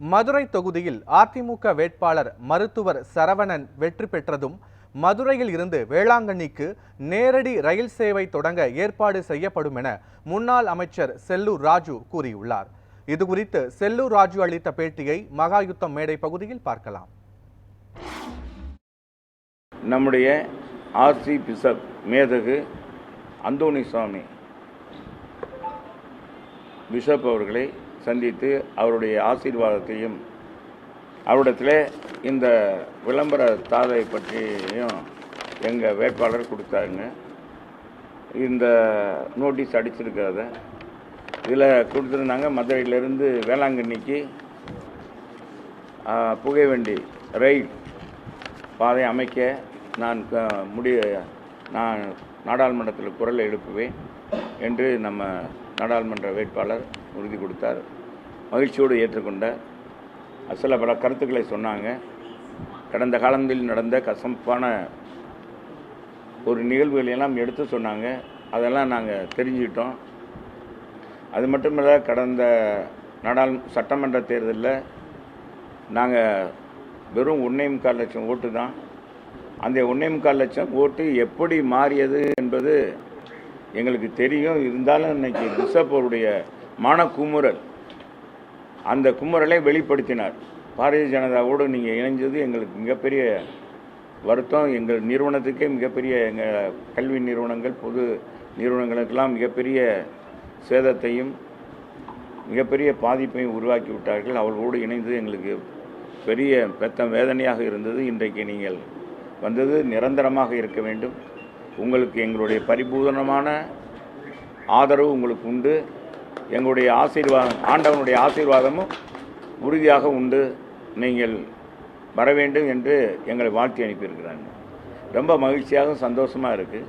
மதுரை தொகுதியில் அதிமுக வேட்பாளர் மருத்துவர் சரவணன் வெற்றி பெற்றதும் மதுரையில் இருந்து வேளாங்கண்ணிக்கு நேரடி ரயில் சேவை தொடங்க ஏற்பாடு செய்யப்படும் என முன்னாள் அமைச்சர் செல்லூர் ராஜு கூறியுள்ளார். இதுகுறித்து செல்லூர் ராஜு அளித்த பேட்டியை மகாயுத்தம் மேடை பகுதியில் பார்க்கலாம். நம்முடைய ஆர்சி பிசப் மேதகு அந்தோணி சுவாமி பிஷப் அவர்களை சந்தித்து அவருடைய ஆசீர்வாதத்தையும் அவரிடத்தில் இந்த விளம்பர தாதை பற்றியும் எங்கள் வேட்பாளர் கொடுத்தாருங்க. இந்த நோட்டீஸ் அடிச்சிருக்கிறத இதில் கொடுத்துருந்தாங்க மதுரையிலேருந்து வேளாங்கண்ணிக்கு புகைவண்டி ரயில் பாதை அமைக்க நான் முடிய நான் நாடாளுமன்றத்தில் குரல் எழுப்புவேன். என்று நம்ம நாடாளுமன்ற வேட்பாளர் உறுதி கொடுத்தார். மகிழ்ச்சியோடு ஏற்றுக்கொண்ட சில பல கருத்துக்களை சொன்னாங்க. கடந்த காலங்களில் நடந்த கசப்பான ஒரு நிகழ்வுகளை எல்லாம் எடுத்து சொன்னாங்க. அதெல்லாம் நாங்கள் தெரிஞ்சுக்கிட்டோம். அது மட்டும் இல்லை கடந்த நாடாளு சட்டமன்ற தேர்தலில் நாங்கள் வெறும் ஒன்றே முக்கால் லட்சம் ஓட்டு தான். அந்த ஒன்றே முக்கால் லட்சம் ஓட்டு எப்படி மாறியது என்பது எங்களுக்கு தெரியும். இருந்தாலும் இன்னைக்கு பிஷப் மன மனக்குமுறல் அந்த குமுறலை வெளிப்படுத்தினார். பாரதிய ஜனதாவோடு நீங்கள் இணைஞ்சது எங்களுக்கு மிகப்பெரிய வருத்தம். எங்கள் நிறுவனத்துக்கே மிகப்பெரிய எங்கள் கல்வி நிறுவனங்கள் பொது நிறுவனங்களுக்கெல்லாம் மிகப்பெரிய சேதத்தையும் மிகப்பெரிய பாதிப்பையும் உருவாக்கி விட்டார்கள். அவர்களோடு இணைந்து எங்களுக்கு பெரிய பெத்த வேதனையாக இருந்தது. இன்றைக்கு நீங்கள் வந்தது நிரந்தரமாக இருக்க வேண்டும். உங்களுக்கு எங்களுடைய பரிபூரணமான ஆதரவு உங்களுக்கு உண்டு. எங்களுடைய ஆசீர்வாதம் ஆண்டவனுடைய ஆசீர்வாதமும் உறுதியாக உண்டு. நீங்கள் வர வேண்டும் என்று எங்களை வாழ்த்தி அனுப்பியிருக்கிறாங்க. ரொம்ப மகிழ்ச்சியாகவும் சந்தோஷமாக இருக்குது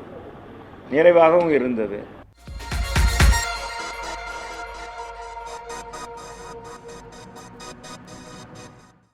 நிறைவாகவும் இருந்தது.